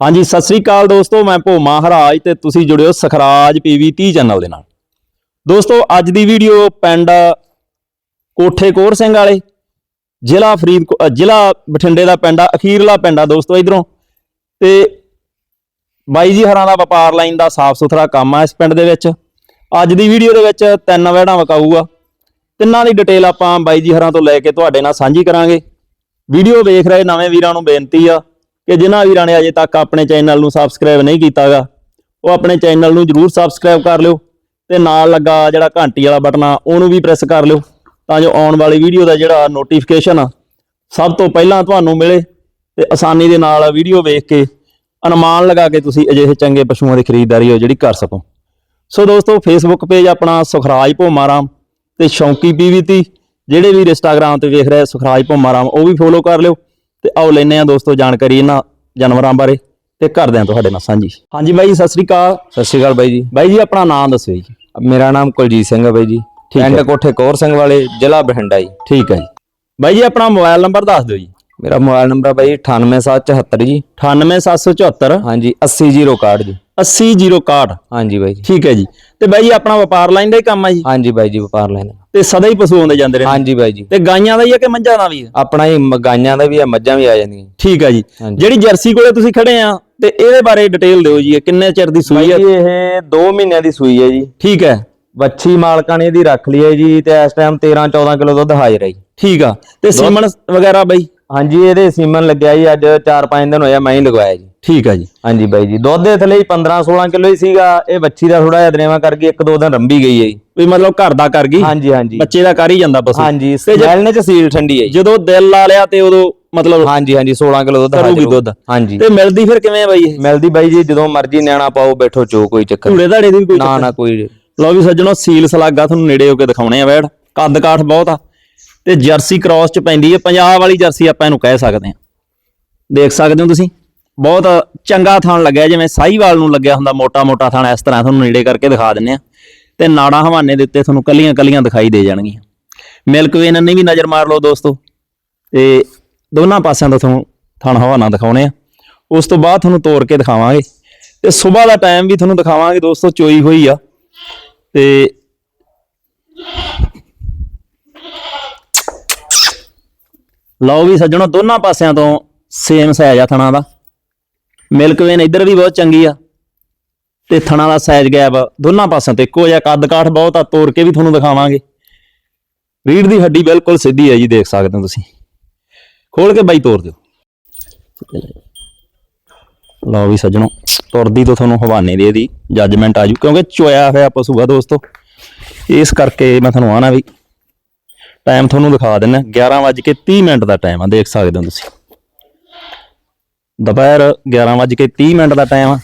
ਹਾਂਜੀ, ਸਤਿ ਸ੍ਰੀ ਅਕਾਲ ਦੋਸਤੋ, ਮੈਂ ਭੋ ਮਹਾਰਾਜ ਤੇ ਤੁਸੀਂ ਜੁੜਿਓ ਸਖਰਾਜ ਪੀਵੀ 30 ਚੈਨਲ ਦੇ ਨਾਲ। ਦੋਸਤੋ, ਅੱਜ ਦੀ ਵੀਡੀਓ ਪਿੰਡ ਕੋਠੇ ਕੋਰ ਸਿੰਘ ਵਾਲੇ, ਜ਼ਿਲ੍ਹਾ ਫਰੀਦ ਜ਼ਿਲ੍ਹਾ ਬਠਿੰਡੇ ਦਾ ਪਿੰਡ ਆ, ਅਖੀਰਲਾ ਪਿੰਡ ਆ ਦੋਸਤੋ ਇਧਰੋਂ। ਤੇ ਬਾਈ ਜੀ ਹਰਾਂ ਦਾ ਵਪਾਰ ਲਾਈਨ ਦਾ ਸਾਫ਼ ਸੁਥਰਾ ਕੰਮ ਆ ਇਸ ਪਿੰਡ ਦੇ ਵਿੱਚ। ਅੱਜ ਦੀ ਵੀਡੀਓ ਦੇ ਵਿੱਚ ਤਿੰਨ ਵਹਿੜਾਂ ਵਕਾਊਗਾ। ਤਿੰਨਾਂ ਦੀ ਡਿਟੇਲ ਆਪਾਂ ਬਾਈ ਜੀ ਹਰਾਂ ਤੋਂ ਲੈ ਕੇ ਤੁਹਾਡੇ ਨਾਲ ਸਾਂਝੀ ਕਰਾਂਗੇ। ਵੀਡੀਓ ਵੇਖ ਰਹੇ ਨਵੇਂ ਵੀਰਾਂ ਨੂੰ ਬੇਨਤੀ ਆ ਕਿ ਜਿਨ੍ਹਾਂ ਵੀਰਾਂ ਨੇ ਅਜੇ ਤੱਕ ਆਪਣੇ ਚੈਨਲ ਨੂੰ ਸਬਸਕ੍ਰਾਈਬ ਨਹੀਂ ਕੀਤਾਗਾ, ਉਹ ਆਪਣੇ ਚੈਨਲ ਨੂੰ ਜਰੂਰ ਸਬਸਕ੍ਰਾਈਬ ਕਰ ਲਿਓ ਤੇ ਨਾਲ ਲੱਗਾ ਜਿਹੜਾ ਘੰਟੀ ਵਾਲਾ ਬਟਨ ਆ, ਉਹਨੂੰ ਵੀ ਪ੍ਰੈਸ ਕਰ ਲਿਓ ਤਾਂ ਜੋ ਆਉਣ ਵਾਲੀ ਵੀਡੀਓ ਦਾ ਜਿਹੜਾ ਨੋਟੀਫਿਕੇਸ਼ਨ ਆ, ਸਭ ਤੋਂ ਪਹਿਲਾਂ ਤੁਹਾਨੂੰ ਮਿਲੇ ਤੇ ਆਸਾਨੀ ਦੇ ਨਾਲ ਵੀਡੀਓ ਵੇਖ ਕੇ ਅਨੁਮਾਨ ਲਗਾ ਕੇ ਤੁਸੀਂ ਅਜਿਹੇ ਚੰਗੇ ਪਸ਼ੂਆਂ ਦੀ ਖਰੀਦਦਾਰੀ ਹੋ ਜਿਹੜੀ ਕਰ ਸਕੋ। ਸੋ ਦੋਸਤੋ ਫੇਸਬੁੱਕ ਪੇਜ ਆਪਣਾ ਸੁਖਰਾਜ ਭੋਮਾਰਾਮ ਤੇ ਸ਼ੌਂਕੀ ਪੀਵੀਤੀ ਜਿਹੜੇ ਵੀ ਇੰਸਟਾਗ੍ਰam ਤੇ ਵੇਖ ਰਹੇ ਸੁਖਰਾਜ ਭੋਮਾਰਾਮ, ਉਹ ਵੀ ਫੋਲੋ ਕਰ ਲਿਓ। ਤੇ ਆਓ ਲੈਨੇ ਆ ਦੋਸਤੋ ਜਾਣਕਾਰੀ ਇਹਨਾਂ ਜਾਨਵਰਾਂ ਬਾਰੇ ਤੇ ਕਰਦੇ ਆ ਤੁਹਾਡੇ ਨਾਲ ਸਾਂਝੀ। ਹਾਂਜੀ ਬਾਈ ਸਤਿ ਸ੍ਰੀ ਅਕਾਲ। ਸਤਿ ਸ਼੍ਰੀ ਅਕਾਲ ਬਾਈ ਜੀ। ਬਾਈ ਜੀ ਆਪਣਾ ਨਾਮ ਦੱਸਿਓ ਜੀ। ਮੇਰਾ ਨਾਮ ਕੁਲਜੀਤ ਸਿੰਘ ਹੈ ਬਾਈ ਜੀ। ਠੀਕ ਹੈ। ਪਿੰਡ ਕੋਠੇ ਕੌਰ ਸਿੰਘ ਵਾਲੇ ਜ਼ਿਲ੍ਹਾ ਬਠਿੰਡਾ ਜੀ। ਠੀਕ ਹੈ ਜੀ। ਬਾਈ ਜੀ ਆਪਣਾ ਮੋਬਾਈਲ ਨੰਬਰ ਦੱਸ ਦਿਓ ਜੀ। ਮੇਰਾ ਮੋਬਾਈਲ ਨੰਬਰ ਹੈ ਬਾਈ 98774 ਜੀ। 98774 ਹਾਂਜੀ 80061 ਜੀ। 80061 ਹਾਂਜੀ ਬਾਈ ਜੀ। ਠੀਕ ਹੈ ਜੀ। ਤੇ ਬਾਈ ਜੀ ਆਪਣਾ ਵਪਾਰ ਲਾਈਨ ਦਾ ਹੀ ਕੰਮ ਆ ਜੀ। ਹਾਂਜੀ ਬਾਈ ਜੀ ਵਪਾਰ ਲੈਣਾ ਤੇ ਸਦਾ ਹੀ ਪਸ਼ੂ ਆਉਂਦੇ ਜਾਂਦੇ ਰਹੇ ਹਾਂਜੀ ਬਾਈ ਜੀ। ਤੇ ਗਾਈਆਂ ਦਾ ਹੀ ਆ ਕਿ ਮੱਝਾਂ ਦਾ ਵੀ ਆ? ਆਪਣਾ ਹੀ ਮ- ਗਾਈਆਂ ਦਾ ਵੀ ਆ ਮੱਝਾਂ ਵੀ ਆ ਜਾਂਦੀਆਂ। ਠੀਕ ਹੈ ਜੀ। ਹਾਂਜੀ। ਜਿਹੜੀ ਜਰਸੀ ਕੋਲੇ ਤੁਸੀਂ ਖੜੇ ਆ ਤੇ ਇਹਦੇ ਬਾਰੇ ਡਿਟੇਲ ਦਿਓ ਜੀ ਇਹ ਕਿੰਨੇ ਚਿਰ ਦੀ ਸੂਈ ਹੈ ਜੀ ਇਹ 2 ਮਹੀਨਿਆਂ ਦੀ ਸੂਈ ਹੈ ਜੀ। ਠੀਕ ਹੈ ਵੱਛੀ ਮਾਲਕਾਂ ਨੇ ਇਹਦੀ ਰੱਖ ਲਈ ਹੈ ਜੀ ਤੇ ਇਸ ਟਾਈਮ 13 14 ਕਿਲੋ ਦੁੱਧ ਹਾਜ਼ਰ ਹੈ ਜੀ। ਠੀਕ ਆ। ਤੇ ਸੀਮਨ ਵਗੈਰਾ ਬਾਈ? ਹਾਂਜੀ ਇਹਦੇ ਸੀਮਨ ਲੱਗਿਆ ਜੀ ਅੱਜ 4-5 ਦਿਨ ਹੋਇਆ ਮੈਂ ਹੀ ਲਗਵਾਇਆ ਜੀ। ਠੀਕ ਆ ਜੀ। ਹਾਂਜੀ ਬਾਈ ਜੀ ਦੁੱਧ ਦੇ ਥੱਲੇ ਹੀ 15-16 ਕਿਲੋ ਹੀ ਸੀਗਾ ਇਹ ਵੱਛੀ ਦਾ ਥੋੜਾ ਜਿਹਾ ਦਰੇਵਾ ਕਰਕੇ ਇੱਕ ਦੋ ਦਿਨ ਰੰਬੀ ਗਈ ਹੈ ਜੀ। ਵੀ ਮਤਲਬ ਘਰ ਦਾ ਕਰ ਗਈ ਹਾਂਜੀ ਹਾਂਜੀ। ਬੱਚੇ ਦਾ ਕਰ ਹੀ ਜਾਂਦਾ ਪਸ਼ੂ। ਹਾਂਜੀ ਸਮੈਲ ਨੇ ਚ ਸੀਲ ਠੰਡੀ ਹੈ ਜੀ। ਜਦੋਂ ਦਿਲ ਲਾ ਲਿਆ ਤੇ ਉਦੋਂ ਮਤਲਬ ਹਾਂਜੀ ਹਾਂਜੀ 16 ਕਿਲੋ ਦੁੱਧ ਕਰੂਗੀ। ਦੁੱਧ। ਹਾਂਜੀ। ਤੇ ਮਿਲਦੀ ਫਿਰ ਕਿਵੇਂ ਆ ਬਾਈ ਇਹ? ਮਿਲਦੀ ਬਾਈ ਜੀ ਜਦੋਂ ਮਰਜ਼ੀ ਨਿਆਣਾ ਪਾਓ ਬੈਠੋ ਚੋ ਕੋਈ ਚੱਕਰ। ਧੂੜੇ ਧਾੜੇ ਦੀ ਕੋਈ ਨਾ ਨਾ ਕੋਈ ਲਓ ਵੀ ਸੱਜਣੋ ਸੀਲ ਸਲਾਗਾ ਤੁਹਾਨੂੰ ਨੇੜੇ ਹੋ ਕੇ ਦਿਖਾਉਣੇ ਆ ਵੈੜ ਕੱਦ ਕਾਠ ਬਹੁਤ ਆ। ਤੇ ਜਰਸੀ ਕ੍ਰਾਸ ਚ ਪੈਂਦੀ ਹੈ ਪੰਜਾਬ ਵਾਲੀ ਜਰਸੀ ਆਪਾਂ ਇਹਨੂੰ ਕਹਿ ਸਕਦੇ ਆ ਦੇਖ ਸਕਦੇ ਹੋ ਤੁਸੀਂ? ਬਹੁਤ ਚੰਗਾ ਥਣ ਲੱਗਿਆ, ਜਿਵੇਂ ਸਾਹੀਵਾਲ ਨੂੰ ਲੱਗਿਆ ਹੁੰਦਾ ਮੋਟਾ ਮੋਟਾ ਥਣ ਇਸ ਤਰ੍ਹਾਂ ਤੁਹਾਨੂੰ ਨੇੜੇ ਕਰਕੇ ਦਿਖਾ ਦਿੰਨੇ ਆ ਤੇ ਨਾੜਾਂ ਹਵਾਨੇ ਦੇ ਉੱਤੇ ਤੁਹਾਨੂੰ ਕੱਲੀਆਂ ਕੱਲੀਆਂ ਦਿਖਾਈ ਦੇ ਜਾਣਗੀਆਂ। ਮਿਲਕ ਵੇਨ ਨੇ ਵੀ ਨਜ਼ਰ ਮਾਰ ਲਓ ਦੋਸਤੋ। ਤੇ ਦੋਨਾਂ ਪਾਸਿਆਂ ਤੋਂ ਤੁਹਾਨੂੰ ਥਣ ਹਵਾਨਾ ਦਿਖਾਉਣੇ ਆ। ਉਸ ਤੋਂ ਬਾਅਦ ਤੁਹਾਨੂੰ ਤੋੜ ਕੇ ਦਿਖਾਵਾਂਗੇ। ਤੇ ਸਵੇਰ ਦਾ ਟਾਈਮ ਵੀ ਤੁਹਾਨੂੰ ਦਿਖਾਵਾਂਗੇ ਦੋਸਤੋ, ਚੋਈ ਹੋਈ ਆ। ਤੇ ਲਓ ਵੀ ਸੱਜਣੋ, ਦੋਨਾਂ ਪਾਸਿਆਂ ਤੋਂ ਸੇਮ ਸਾਈਜ਼ ਆ ਥਣਾ ਦਾ। ਮਿਲਕਵੇਨ ਇੱਧਰ ਵੀ ਬਹੁਤ ਚੰਗੀ ਆ। ਤੇ ਥਣਾ ਦਾ ਸਾਈਜ਼ ਗੈਪ ਦੋਨਾਂ ਪਾਸਿਆਂ 'ਤੇ ਇੱਕੋ ਜਿਹਾ ਕੱਦ ਕਾਠ ਬਹੁਤ ਆ, ਤੋੜ ਕੇ ਵੀ ਤੁਹਾਨੂੰ ਦਿਖਾਵਾਂਗੇ। ਰੀੜ ਦੀ ਹੱਡੀ ਬਿਲਕੁਲ ਸਿੱਧੀ ਹੈ ਜੀ, ਦੇਖ ਸਕਦੇ ਹੋ ਤੁਸੀਂ। ਖੋਲ ਕੇ ਬਾਈ ਤੋੜ ਦਿਓ। ਲਓ ਵੀ ਸੱਜਣੋ, ਤੁਰਦੀ ਤੋਂ ਤੁਹਾਨੂੰ ਹਵਾਨੇ ਦੇ ਦੀ ਜੱਜਮੈਂਟ ਆਜੂ ਕਿਉਂਕਿ ਚੋਇਆ ਹੋਇਆ ਪਸ਼ੂ ਆ ਦੋਸਤੋ। ਇਸ ਕਰਕੇ ਮੈਂ ਤੁਹਾਨੂੰ ਆਣਾ ਵੀ। ਟਾਈਮ ਤੁਹਾਨੂੰ ਦਿਖਾ ਦਿੰਨਾ 11:30 ਮਿੰਟ ਦਾ ਟਾਈਮ ਆ, ਦੇਖ ਸਕਦੇ ਹੋ ਤੁਸੀਂ। ਦੁਪਹਿਰ 11:30 ਮਿੰਟ ਦਾ ਟਾਈਮ ਆ।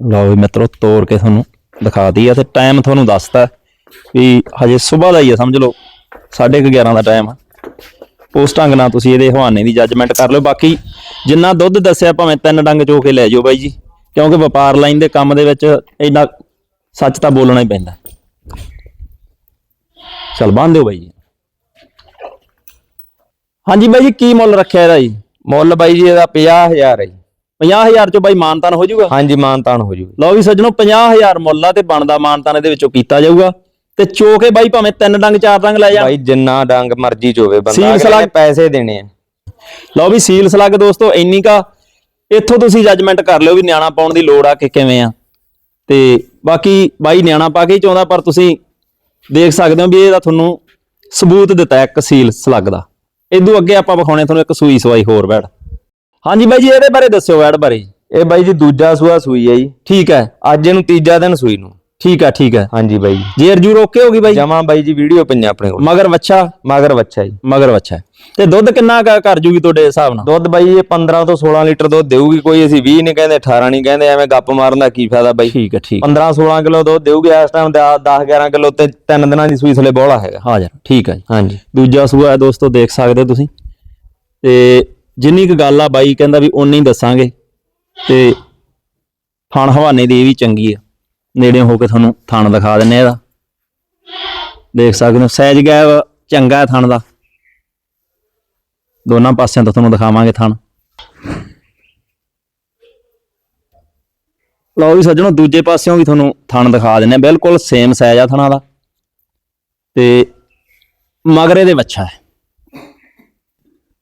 ਲਓ ਵੀ ਮਿੱਤਰੋ ਤੋੜ ਕੇ ਤੁਹਾਨੂੰ ਦਿਖਾਤੀ ਆ ਤੇ ਟਾਈਮ ਤੁਹਾਨੂੰ ਦੱਸਤਾ ਵੀ ਹਜੇ ਸਵੇਰ ਦਾ ਹੀ ਆ, ਸਮਝ ਲਓ 11:30 ਦਾ ਟਾਈਮ ਆ। ਉਸ ਢੰਗ ਨਾਲ ਤੁਸੀਂ ਇਹਦੇ ਹਵਾਨੇ ਦੀ ਜੱਜਮੈਂਟ ਕਰ ਲਿਓ। ਬਾਕੀ ਜਿੰਨਾ ਦੁੱਧ ਦੱਸਿਆ, ਭਾਵੇਂ ਤਿੰਨ ਡੰਗ ਚੋ ਕੇ ਲੈ ਜਾਓ ਬਾਈ ਜੀ, ਕਿਉਂਕਿ ਵਪਾਰ ਲਾਈਨ ਦੇ ਕੰਮ ਦੇ ਵਿੱਚ ਇੰਨਾ ਸੱਚ ਤਾਂ ਬੋਲਣਾ ਹੀ ਪੈਂਦਾ। ਚਲ ਬੰਨ ਦਿਓ ਬਾਈ ਜੀ। ਹਾਂਜੀ ਬਾਈ ਜੀ ਕੀ ਮੁੱਲ ਰੱਖਿਆ ਇਹਦਾ ਜੀ? ਮੁੱਲ ਬਾਈ ਜੀ ਇਹਦਾ 50000 ਹੈ ਜੀ। 50000 ਚੋਂ ਬਾਈ ਮਾਨਤਾਨ ਹੋ ਜਾਊਗਾ? ਹਾਂਜੀ ਮਾਨਤਾਨ ਹੋ ਜੂਗੀ ਲਓ ਵੀ ਸੱਜਣੋ 50000 ਮੁੱਲ ਆ ਤੇ ਬਣਦਾ ਮਾਨਤਾਨ ਇਹਦੇ ਵਿੱਚੋਂ ਕੀਤਾ ਜਾਊਗਾ। ਤੇ ਚੋ ਕੇ ਬਾਈ ਭਾਵੇਂ ਤਿੰਨ ਡੰਗ ਚਾਰ ਡੰਗ ਲੈ ਜਾ। ਬਾਈ ਜਿੰਨਾ ਡੰਗ ਮਰਜ਼ੀ ਚੋਵੇ ਬੰਦਾ ਅਗਲੇ ਪੈਸੇ ਦੇਣੇ ਆ। ਲਓ ਵੀ ਸੀਲ ਸਲੱਗ ਦੋਸਤੋ ਇੰਨੀ ਕਾ ਇੱਥੋਂ ਤੁਸੀਂ ਜੱਜਮੈਂਟ ਕਰ ਲਿਓ ਵੀ ਨਿਆਣਾ ਪਾਉਣ ਦੀ ਲੋੜ ਆ ਕਿ ਕਿਵੇਂ ਆ। ਤੇ ਬਾਕੀ ਬਾਈ ਨਿਆਣਾ ਪਾ ਕੇ ਹੀ ਚਾਹੁੰਦਾ ਪਰ ਤੁਸੀਂ ਦੇਖ ਸਕਦੇ ਹੋ ਵੀ ਇਹਦਾ ਤੁਹਾਨੂੰ ਸਬੂਤ ਦਿੱਤਾ ਇੱਕ ਸੀਲ ਸਲੱਗ ਦਾ। ਇਦੋਂ ਅੱਗੇ ਆਪਾਂ ਵਿਖਾਉਣੇ ਤੁਹਾਨੂੰ ਇੱਕ ਸੂਈ ਸਵਾਈ ਹੋਰ ਵੈੜ ਹਾਂਜੀ ਬਾਈ ਜੀ ਇਹਦੇ ਬਾਰੇ ਦੱਸਿਓ ਵੈੜ ਬਾਰੇ। ਇਹ ਬਾਈ ਜੀ ਦੂਜਾ ਸੂਆ ਸੂਈ ਹੈ ਜੀ। ਠੀਕ ਹੈ। ਅੱਜ ਇਹਨੂੰ ਤੀਜਾ ਦਿਨ ਸੂਈ ਨੂੰ। ਠੀਕ ਹੈ ਠੀਕ ਹੈ ਹਾਂਜੀ ਬਾਈ। ਜੇਰ ਜੂ ਓਕੇ ਹੋ ਗਈ ਬਾਈ? ਜਮਾ ਬਾਈ ਜੀ ਵੀਡੀਓ ਪਈਆਂ ਆਪਣੇ ਕੋਲ। ਮਗਰ ਵੱਛਾ? ਮਗਰ ਬੱਚਾ ਜੀ। ਮਗਰ ਵੱਛਾ। ਤੇ ਦੁੱਧ ਕਿੰਨਾ ਕੁ ਕਰ ਜੂਗੀ ਤੁਹਾਡੇ ਹਿਸਾਬ ਨਾਲ? ਦੁੱਧ ਬਾਈ ਇਹ 15 ਤੋਂ 16 ਲੀਟਰ ਦੁੱਧ ਦੇਊਗੀ ਕੋਈ ਅਸੀਂ 20 ਨਹੀਂ ਕਹਿੰਦੇ 18 ਨਹੀਂ ਕਹਿੰਦੇ ਐਵੇਂ ਗੱਪ ਮਾਰਨ ਦਾ ਕੀ ਫਾਇਦਾ ਬਾਈ? ਠੀਕ ਹੈ ਠੀਕ 15 16 ਕਿਲੋ ਦੁੱਧ ਦੇਊਗੀ ਇਸ ਟਾਈਮ 10 11 ਕਿਲੋ ਤੇ ਤਿੰਨ ਦਿਨਾਂ ਦੀ ਸੂਈ ਥਲੇ ਬੋਲਾ ਹੈਗਾ। ਹਾਂ ਜੀ ਠੀਕ ਹੈ ਜੀ। ਹਾਂਜੀ। ਦੂਜਾ ਸੂਆ ਹੈ ਦੋਸਤੋ ਦੇਖ ਸਕਦੇ ਹੋ ਤੁਸੀਂ। ਤੇ ਜਿੰਨੀ ਕੁ ਗੱਲ ਆ ਬਾਈ ਕਹਿੰਦਾ ਵੀ ਉਨੀ ਹੀ ਦੱਸਾਂਗੇ। ਤੇ ਥਣ ਹਵਾਨੇ ਦੀ ਇਹ ਵੀ ਚੰਗੀ ਆ। ਨੇੜੇ ਹੋ ਕੇ ਤੁਹਾਨੂੰ ਥਾਣ ਦਿਖਾ ਦਿੰਨੇ ਇਹਦਾ। ਦੇਖ ਸਕਦੇ ਹੋ, ਸਹਿਜ ਗੈਬ ਚੰਗਾ ਹੈ ਥਣ ਦਾ। ਦੋਨਾਂ ਪਾਸਿਆਂ ਤੋਂ ਤੁਹਾਨੂੰ ਦਿਖਾਵਾਂਗੇ ਥਾਣ। ਲਓ ਵੀ ਸੱਜਣੋ, ਦੂਜੇ ਪਾਸਿਓਂ ਵੀ ਤੁਹਾਨੂੰ ਥਾਣ ਦਿਖਾ ਦਿੰਨੇ ਬਿਲਕੁਲ ਸੇਮ ਸਹਿਜ ਆ ਥਾਣਾ ਦਾ। ਤੇ ਮਗਰੇ ਦੇ ਬੱਚਾ ਹੈ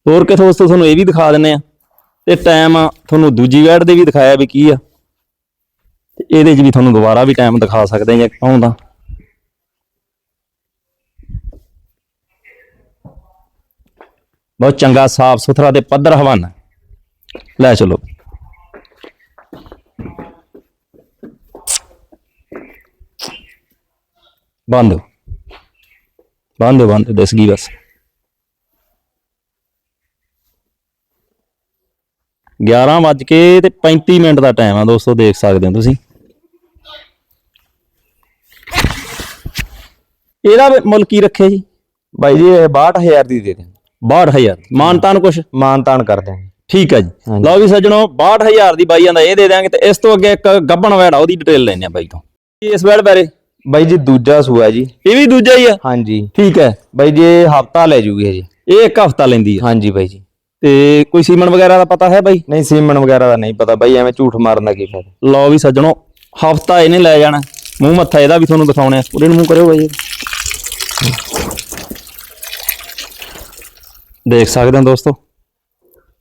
ਹੋਰ ਕਿਥੋਂ ਉਸ ਤੋਂ ਤੁਹਾਨੂੰ ਇਹ ਵੀ ਦਿਖਾ ਦਿੰਨੇ ਆ। ਤੇ ਟਾਈਮ ਤੁਹਾਨੂੰ ਦੂਜੀ ਵੈਡ ਦੇ ਵੀ ਦਿਖਾਇਆ ਵੀ ਕੀ ਆ। ਇਹਦੇ 'ਚ ਵੀ ਤੁਹਾਨੂੰ ਦੁਬਾਰਾ ਵੀ ਟਾਈਮ ਦਿਖਾ ਸਕਦੇ ਜੇ ਕਹੋਂਦਾ ਬਹੁਤ ਚੰਗਾ, ਸਾਫ਼ ਸੁਥਰਾ ਤੇ ਪੱਧਰ ਹਵਾਨਾ। ਲੈ ਚਲੋ। ਬੰਦ। ਬੰਦ ਬੰਦ, ਦਸ ਗਈ ਬਸ। 11 ਵੱਜ ਕੇ ਤੇ 35 ਮਿੰਟ ਦਾ ਟਾਈਮ ਆ ਦੋਸਤੋ, ਦੇਖ ਸਕਦੇ ਹੋ ਤੁਸੀਂ। ਇਹਦਾ ਮੁੱਲ ਕੀ ਰੱਖਿਆ ਜੀ? ਬਾਈ ਜੀ ਇਹ 62000 ਦੀ ਦੇ ਦੇ 62000 ਮਾਨਤਾਨ ਕੁਛ? ਮਾਨ ਤਾਨ ਕਰ ਦਿਆਂਗੇ। ਠੀਕ ਹੈ ਜੀ। ਲਓ ਵੀ ਸੱਜਣੋ 62000 ਦੀ ਬਾਈਆਂ ਦਾ ਇਹ ਦੇ ਦਿਆਂਗੇ ਤੇ ਇਸ ਤੋਂ ਅੱਗੇ ਇੱਕ ਗੱਬਣ ਵੈੜ ਆ ਉਹਦੀ ਡਿਟੇਲ ਲੈਣੇ ਆ ਬਾਈ ਤੋਂ। ਇਸ ਵੈੜ ਬਾਰੇ? ਬਾਈ ਜੀ ਦੂਜਾ ਸੂਆ ਜੀ। ਇਹ ਵੀ ਦੂਜਾ ਹੀ ਆ? ਹਾਂਜੀ। ਠੀਕ ਹੈ ਬਾਈ ਜੀ ਇਹ ਹਫਤਾ ਲੈ ਜੂਗੀ ਜੀ ਇਹ ਇੱਕ ਹਫਤਾ ਲੈਂਦੀ ਆ। ਹਾਂਜੀ ਬਾਈ ਜੀ। ਤੇ ਕੋਈ ਸੀਮਨ ਵਗੈਰਾ ਦਾ ਪਤਾ ਹੈ ਬਾਈ? ਨਹੀਂ ਸੀਮਨ ਵਗੈਰਾ ਦਾ ਨਹੀਂ ਪਤਾ। ਬਾਈ ਐਵੇਂ ਝੂਠ ਮਾਰਨ ਦਾ ਕੀ ਫਾਇਦਾ? ਲਓ ਵੀ ਸੱਜਣੋ ਹਫਤਾ ਇਹਨੇ ਲੈ ਜਾਣਾ। ਮੂੰਹ ਮੱਥਾ ਇਹਦਾ ਵੀ ਤੁਹਾਨੂੰ ਦਿਖਾਉਣੇ ਆ। ਪੂਰੇ ਨੂੰ ਮੂੰਹ ਕਰਿਓ ਬਾਈ ਦੇਖ ਸਕਦੇ ਹੋ ਦੋਸਤੋ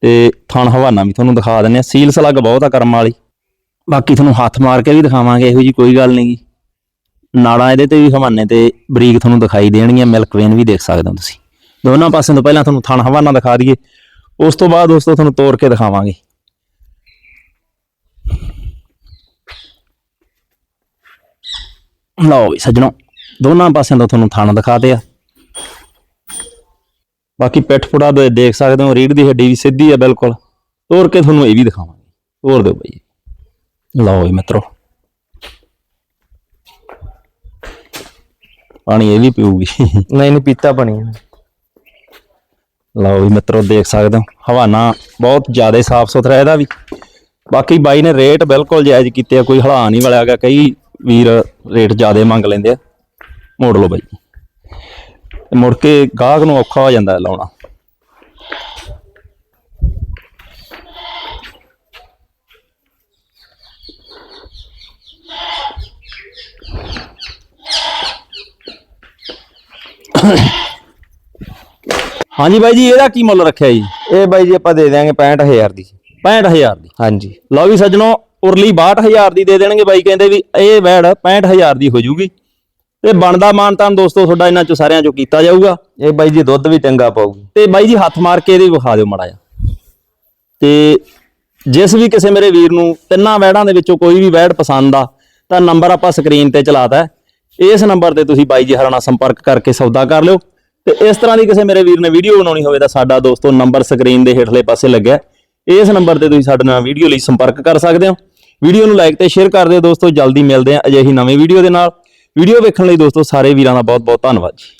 ਤੇ ਥਣ ਹਵਾਨਾ ਵੀ ਤੁਹਾਨੂੰ ਦਿਖਾ ਦਿੰਨੇ ਆ ਸੀਲ ਸਲੱਗ ਬਹੁਤ ਆ ਕਰਮ ਵਾਲੀ। ਬਾਕੀ ਤੁਹਾਨੂੰ ਹੱਥ ਮਾਰ ਕੇ ਵੀ ਦਿਖਾਵਾਂਗੇ, ਇਹੋ ਜੀ ਕੋਈ ਗੱਲ ਨਹੀਂ ਜੀ ਨਾੜਾਂ ਇਹਦੇ ਤੇ ਵੀ ਹਵਾਨੇ ਤੇ ਬਰੀਕ ਤੁਹਾਨੂੰ ਦਿਖਾਈ ਦੇਣਗੀਆਂ ਮਿਲਕ ਵੇਨ ਵੀ ਦੇਖ ਸਕਦੇ ਹੋ ਤੁਸੀਂ। ਦੋਨਾਂ ਪਾਸਿਆਂ ਤੋਂ ਪਹਿਲਾਂ ਤੁਹਾਨੂੰ ਥਣ ਹਵਾਨਾ ਦਿਖਾ ਦਈਏ। ਉਸ ਤੋਂ ਬਾਅਦ ਦੋਸਤੋ ਤੁਹਾਨੂੰ ਤੋੜ ਕੇ ਦਿਖਾਵਾਂਗੇ। ਲਓ ਵੀ ਸੱਜਣੋ ਦੋਨਾਂ ਪਾਸਿਆਂ ਤੋਂ ਤੁਹਾਨੂੰ ਥਣ ਦਿਖਾਤੇ ਆ। ਬਾਕੀ ਪਿੱਠ ਪੁੜਾ ਦੇ ਦੇਖ ਸਕਦੇ ਹੋ ਰੀੜ ਦੀ ਹੱਡੀ ਵੀ ਸਿੱਧੀ ਆ ਬਿਲਕੁਲ। ਤੋੜ ਕੇ ਤੁਹਾਨੂੰ ਇਹ ਵੀ ਦਿਖਾਵਾਂਗੇ। ਤੋੜ ਦਿਓ ਬਈ। ਲਓ ਵੀ ਮਿੱਤਰੋ। ਪਾਣੀ ਇਹ ਵੀ ਪੀਊਗੀ। ਨਹੀਂ ਨਹੀਂ ਪੀਤਾ ਹੈ। ਲਓ ਵੀ ਮਿੱਤਰੋ ਦੇਖ ਸਕਦੇ ਹੋ। ਹਵਾਨਾ ਬਹੁਤ ਜ਼ਿਆਦਾ ਸਾਫ਼ ਸੁਥਰਾ ਇਹਦਾ ਵੀ। ਬਾਕੀ ਬਾਈ ਨੇ ਰੇਟ ਬਿਲਕੁਲ ਜਾਇਜ਼ ਕੀਤੇ ਆ ਕੋਈ ਹਲਾ ਨਹੀਂ ਵਲਿਆ ਗਿਆ ਕਈ ਵੀਰ ਰੇਟ ਜ਼ਿਆਦਾ ਮੰਗ ਲੈਂਦੇ ਆ। ਮੋੜ ਲਓ ਬਾਈ। ਮੁੜ ਕੇ ਗਾਹਕ ਨੂੰ ਔਖਾ ਹੋ ਜਾਂਦਾ ਲਾਉਣਾ। ਹਾਂਜੀ ਬਾਈ ਜੀ ਇਹਦਾ ਕੀ ਮੁੱਲ ਰੱਖਿਆ ਜੀ? ਇਹ ਬਾਈ ਜੀ ਆਪਾਂ ਦੇ ਦਿਆਂਗੇ 65000 ਦੀ। 65000 ਦੀ। ਹਾਂਜੀ। ਲਓ ਵੀ ਸੱਜਣੋ ਉਰਲੀ 62000 ਦੀ ਦੇ ਦੇਣਗੇ ਬਾਈ ਕਹਿੰਦੇ ਵੀ ਇਹ ਵੈੜ 65000 ਦੀ ਹੋ ਜੂਗੀ ਤੇ ਬਣਦਾ ਮਾਨਤਾਨ ਦੋਸਤੋ ਤੁਹਾਡਾ ਇਹਨਾਂ ਚੋਂ ਸਾਰਿਆਂ ਚੋਂ ਕੀਤਾ ਜਾਊਗਾ। ਇਹ ਬਾਈ ਜੀ ਦੁੱਧ ਵੀ ਚੰਗਾ ਪਾਊਗੀ। ਤੇ ਬਾਈ ਜੀ ਹੱਥ ਮਾਰ ਕੇ ਇਹਦੇ ਵਿਖਾ ਦਿਓ ਮੜਾ ਜਾ ਤੇ ਜਿਸ ਵੀ ਕਿਸੇ ਮੇਰੇ ਵੀਰ ਨੂੰ ਤਿੰਨਾਂ ਵੈੜਾਂ ਦੇ ਵਿੱਚੋਂ ਕੋਈ ਵੀ ਵੈੜ ਪਸੰਦ ਆ ਤਾਂ ਨੰਬਰ ਆਪਾਂ ਸਕਰੀਨ ਤੇ ਚਲਾਤਾ ਇਸ ਨੰਬਰ ਤੇ ਤੁਸੀਂ ਬਾਈ ਜੀ ਹਰਾਂ ਨਾਲ ਸੰਪਰਕ ਕਰਕੇ ਸੌਦਾ ਕਰ ਲਿਓ। ਤੇ ਇਸ ਤਰ੍ਹਾਂ ਦੀ ਕਿਸੇ ਮੇਰੇ ਵੀਰ ਨੇ ਵੀਡੀਓ ਬਣਾਉਣੀ ਹੋਵੇ ਤਾਂ ਸਾਡਾ ਦੋਸਤੋ ਨੰਬਰ ਸਕਰੀਨ ਦੇ ਹੇਠਲੇ ਪਾਸੇ ਲੱਗਿਆ। ਇਸ ਨੰਬਰ ਤੇ ਤੁਸੀਂ ਸਾਡੇ ਨਾਲ ਵੀਡੀਓ ਲਈ ਸੰਪਰਕ ਕਰ ਸਕਦੇ ਹੋ। ਵੀਡੀਓ ਨੂੰ ਲਾਈਕ ਤੇ ਸ਼ੇਅਰ ਕਰ ਦਿਓ ਦੋਸਤੋ। ਜਲਦੀ ਮਿਲਦੇ ਹਾਂ ਅਜਿਹੀ ਨਵੀਂ ਵੀਡੀਓ ਦੇ ਨਾਲ। ਵੀਡੀਓ ਵੇਖਣ ਲਈ ਦੋਸਤੋ ਸਾਰੇ ਵੀਰਾਂ ਦਾ ਬਹੁਤ ਬਹੁਤ ਧੰਨਵਾਦ ਜੀ।